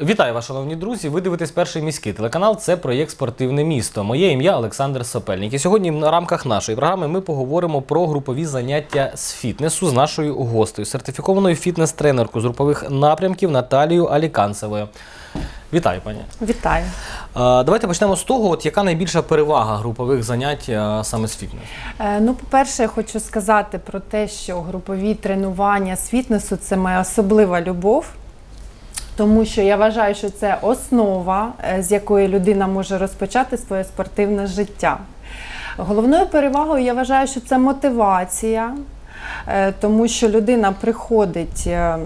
Вітаю вас, шановні друзі. Ви дивитесь перший міський телеканал. Це проєкт Спортивне місто. Моє ім'я Олександр Сопельник. І сьогодні на рамках нашої програми ми поговоримо про групові заняття з фітнесу з нашою гостею, сертифікованою фітнес-тренеркою з групових напрямків Наталією Аліканцевою. Вітаю, пані. Вітаю. Давайте почнемо з того, от яка найбільша перевага групових занять саме з фітнесу. Е, Ну, по-перше, я хочу сказати про те, що групові тренування з фітнесу це моя особлива любов. Тому що я вважаю, що це основа, е, з якої людина може розпочати своє спортивне життя. Головною перевагою я вважаю, що це мотивація, е, тому що людина приходить е,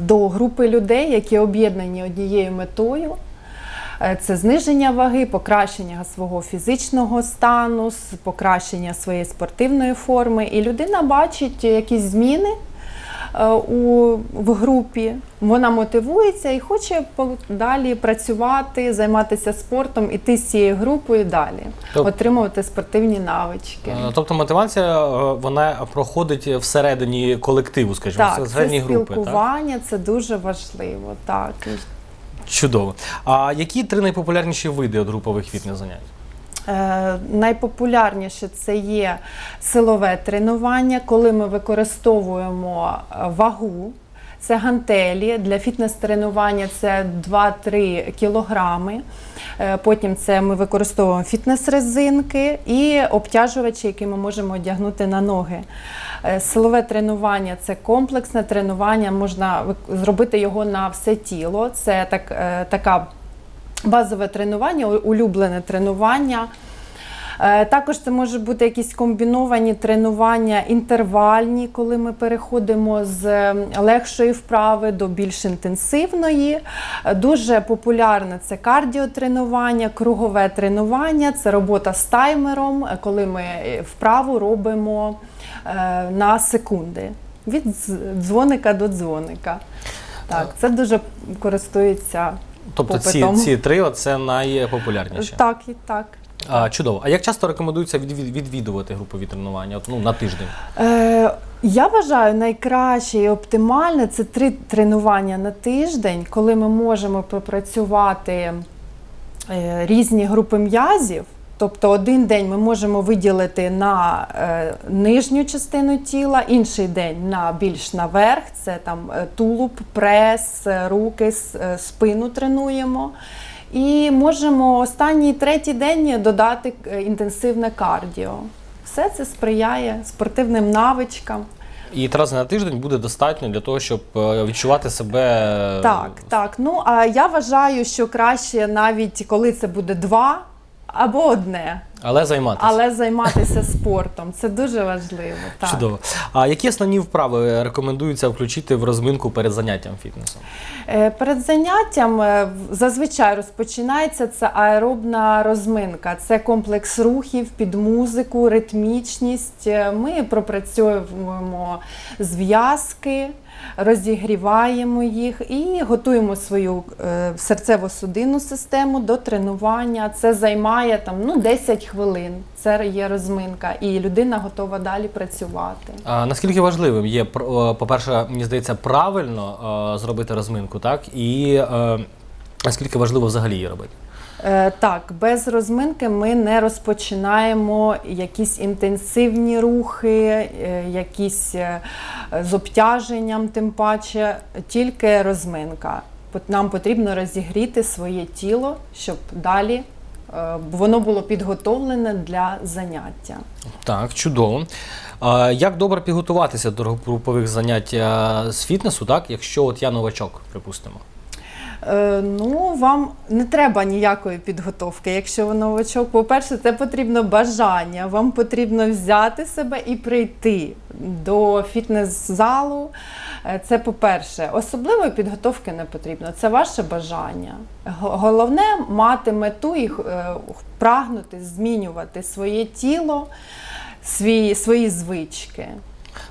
до групи людей, які об'єднані однією метою. Це зниження ваги, покращення свого фізичного стану, покращення своєї спортивної форми. І людина бачить якісь зміни у, в групі. Вона мотивується і хоче далі працювати, займатися спортом, іти з цією групою далі, Тоб- отримувати спортивні навички. Е, Тобто мотивація е, вона проходить всередині колективу, скажімо, Так, це всередині групи. Так? це дуже важливо. Так. Чудово. А які три найпопулярніші види от групових фітнес-занять? Е, Найпопулярніше це є силове тренування, коли ми використовуємо е, вагу. Це гантелі для фітнес-тренування це 2-3 кілограми. Е, Потім це ми використовуємо фітнес-резинки і обтяжувачі, які ми можемо одягнути на ноги. Е, Силове тренування це комплексне тренування, можна зробити його на все тіло. Це так, е, така базове тренування, улюблене тренування. Е, Також це може бути якісь комбіновані тренування інтервальні, коли ми переходимо з легшої вправи до більш інтенсивної. Е, Дуже популярне це кардіотренування, кругове тренування, це робота з таймером, е, коли ми вправу робимо на секунди від дзвоника до дзвоника. Так, це дуже користується Тобто ці, попитом. ці три це найпопулярніші. Так, і так. А, чудово. А як часто рекомендується відвід- відвідувати групові тренування? От, ну, на тиждень? Е, я вважаю, найкраще і оптимальне це три тренування на тиждень, коли ми можемо пропрацювати е, різні групи м'язів. Тобто один день ми можемо виділити на е, нижню частину тіла, інший день на більш наверх, це там е, тулуб, прес, е, руки, спину тренуємо. І можемо останній третій день додати інтенсивне кардіо. Все це сприяє спортивним навичкам. І три на тиждень буде достатньо для того, щоб відчувати себе. Так, так. Ну а я вважаю, що краще навіть коли це буде два або одне, Але займатися. але займатися спортом це дуже важливо. Так. Чудово. А які основні вправи рекомендується включити в розминку перед заняттям фітнесом? Е, Перед заняттям е, в- зазвичай розпочинається це аеробна розминка. Це комплекс рухів під музику, ритмічність. Е, Ми пропрацьовуємо зв'язки, розігріваємо їх і готуємо свою е, серцево-судинну систему до тренування. Це займає там ну 10 хвилин. Це є розминка, і людина готова далі працювати. А, наскільки важливим є, пр- е, по-перше, мені здається, правильно е, зробити розминку, так? І е, наскільки важливо взагалі її робити? Е, Так, без розминки ми не розпочинаємо якісь інтенсивні рухи, е, якісь е, з обтяженням, тим паче, тільки розминка. Нам потрібно розігріти своє тіло, щоб далі воно було підготовлене для заняття. Так, чудово. Як добре підготуватися до групових занять з фітнесу, так? Якщо от я новачок, припустимо. Е, Ну, вам не треба ніякої підготовки. Якщо ви новачок, по-перше, це потрібно бажання. Вам потрібно взяти себе і прийти до фітнес-залу. Е, Це по-перше, особливої підготовки не потрібно. Це ваше бажання. Головне мати мету і е, прагнути змінювати своє тіло, свої, свої звички.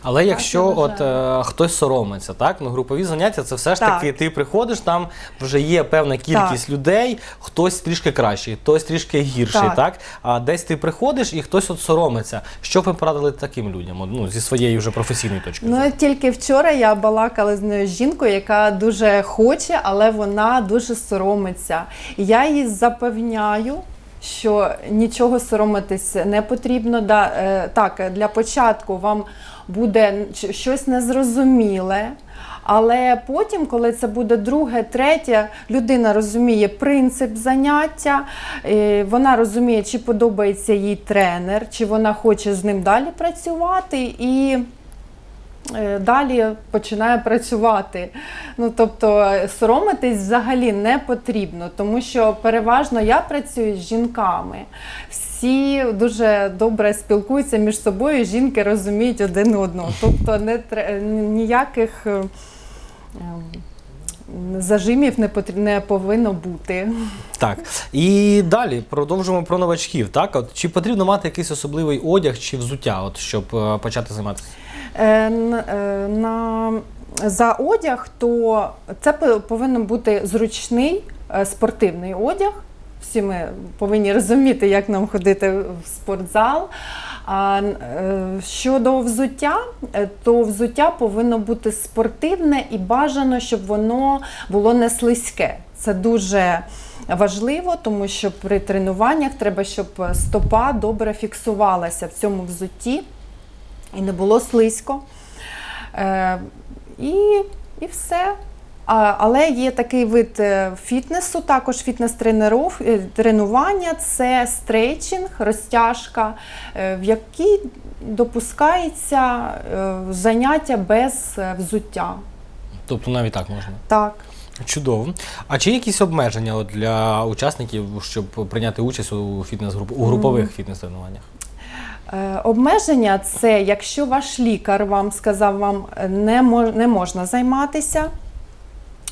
Але якщо от е, хтось соромиться, так ну групові заняття, це все ж Так. таки ти приходиш, там вже є певна кількість людей, хтось трішки кращий, хтось трішки гірший, так. Так. А десь ти приходиш і хтось от соромиться. Що б ви порадили таким людям? Ну зі своєї вже професійної точки. Ну тільки вчора я балакала з нею жінкою, яка дуже хоче, але вона дуже соромиться. Я їй запевняю. Що нічого соромитись не потрібно. Да, е, так, для початку вам буде щось незрозуміле, але потім, коли це буде друге, третє, людина розуміє принцип заняття, е, вона розуміє, чи подобається їй тренер, чи вона хоче з ним далі працювати. І е, далі починає працювати. Ну тобто е, соромитись взагалі не потрібно, тому що переважно я працюю з жінками. Всі дуже добре спілкуються між собою, жінки розуміють один одного. Тобто не ніяких ем, зажимів не, потрібно, не повинно бути. Так. І далі продовжуємо про новачків. Так, от чи потрібно мати якийсь особливий одяг чи взуття, от щоб е, почати займатися? Е, е, на, за одяг, то це пов- повинен бути зручний е, спортивний одяг. Всі ми повинні розуміти, як нам ходити в спортзал. А е, щодо взуття, е, то взуття повинно бути спортивне і бажано, щоб воно було не слизьке. Це дуже важливо, тому що при тренуваннях треба, щоб стопа добре фіксувалася в цьому взутті і не було слизько. Е, і, і все. Але є такий вид е, фітнесу, також фітнес-тренування це стрейчинг, розтяжка, е, в якій допускається е, заняття без е, взуття. Тобто навіть так можна. Так. Чудово. А чи є якісь обмеження от для учасників, щоб прийняти участь у фітнес-груп у групових фітнес-тренуваннях? Е, Обмеження це якщо ваш лікар вам сказав, вам е, не можна займатися.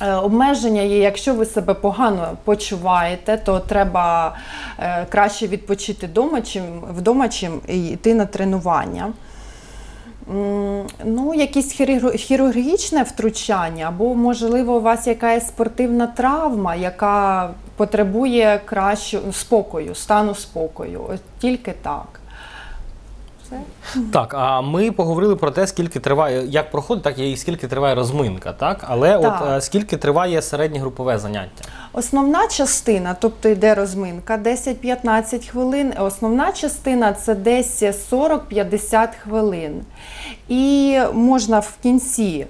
Е, Обмеження є, якщо ви себе погано почуваєте, то треба е, краще відпочити вдома, чим, вдома, чим йти на тренування. Ну, хірург- хірургічне втручання, або, можливо, у вас якась спортивна травма, яка потребує кращого спокою, стану спокою. От тільки так. Все. Так, а ми поговорили про те, скільки триває, як проходить, так і скільки триває розминка, так? Але Так. от е, скільки триває середнє групове заняття? Основна частина, тобто йде розминка 10-15 хвилин. Основна частина це десь 40-50 хвилин. І можна в кінці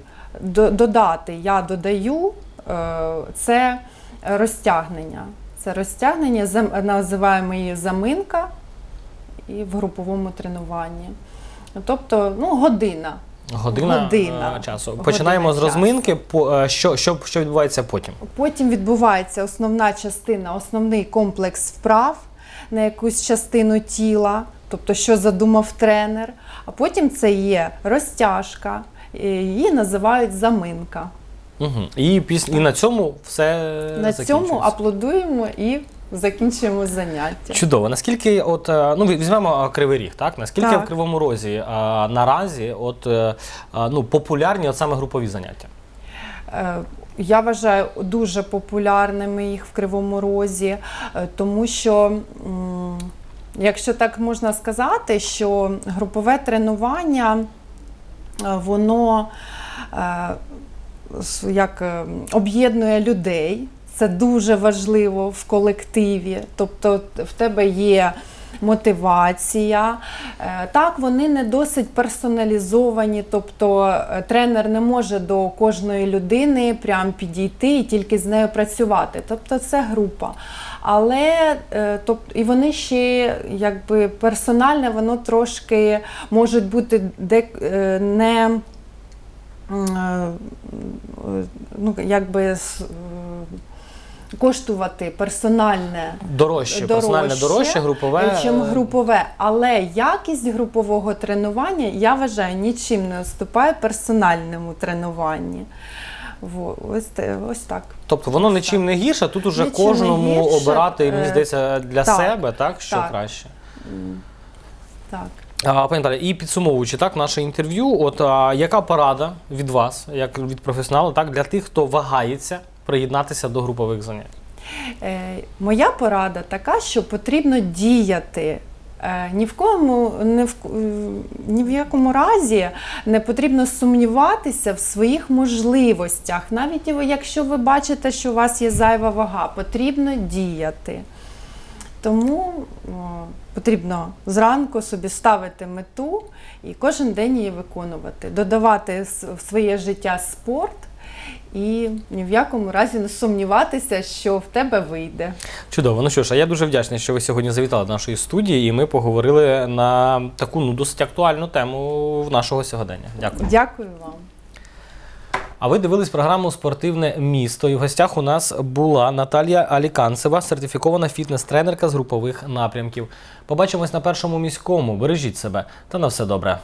додати, я додаю, е, це розтягнення. Це розтягнення, називаємо її заминка і в груповому тренуванні. Тобто, ну, година. Година, Година. е, часу. Година Починаємо з розминки. По, е, що, що, що відбувається потім? Потім відбувається основна частина, основний комплекс вправ на якусь частину тіла, тобто що задумав тренер. А потім це є розтяжка, її називають заминка. Угу. І, піс... і на цьому все На цьому аплодуємо і закінчуємо заняття. Чудово. Наскільки, от е, ну візьмемо е, кривий ріг, так наскільки Так. в кривому розі е, наразі, от е, ну популярні от саме групові заняття? Е, Я вважаю дуже популярними їх в Кривому Розі, тому що, якщо так можна сказати, що групове тренування воно як об'єднує людей. Це дуже важливо в колективі. Тобто в тебе є мотивація. Е, Так, вони не досить персоналізовані, тобто е, тренер не може до кожної людини прям підійти і тільки з нею працювати. Тобто це група. Але тобто, і вони ще якби персональне, воно трошки можуть бути не ну, якби коштувати персональне Дорожче, персональне дорожче, групове. е, чим групове. Але якість групового тренування, я вважаю, нічим не уступає персональному тренуванні. Ось, ось так. Тобто воно нічим не гірше, тут уже Нічим кожному гірше, обирати, мені е, здається, для так, себе, так, що так. краще. Так. А, пані Наталі, і підсумовуючи так наше інтерв'ю, от а, яка порада від вас, як від професіоналу, так для тих, хто вагається приєднатися до групових занять? Е, Моя порада така, що потрібно діяти. Е, Ні в кому не в е, ні в якому разі не потрібно сумніватися в своїх можливостях. Навіть якщо ви бачите, що у вас є зайва вага, потрібно діяти. Тому о, потрібно зранку собі ставити мету і кожен день її виконувати, додавати в своє життя спорт і ні в якому разі не сумніватися, що в тебе вийде. Чудово. Ну що ж, а я дуже вдячний, що ви сьогодні завітали до нашої студії, і ми поговорили на таку ну досить актуальну тему в нашого сьогодення. Дякую. Дякую вам. А ви дивились програму Спортивне місто. І в гостях у нас була Наталія Аліканцева, сертифікована фітнес-тренерка з групових напрямків. Побачимось на першому міському. Бережіть себе та на все добре.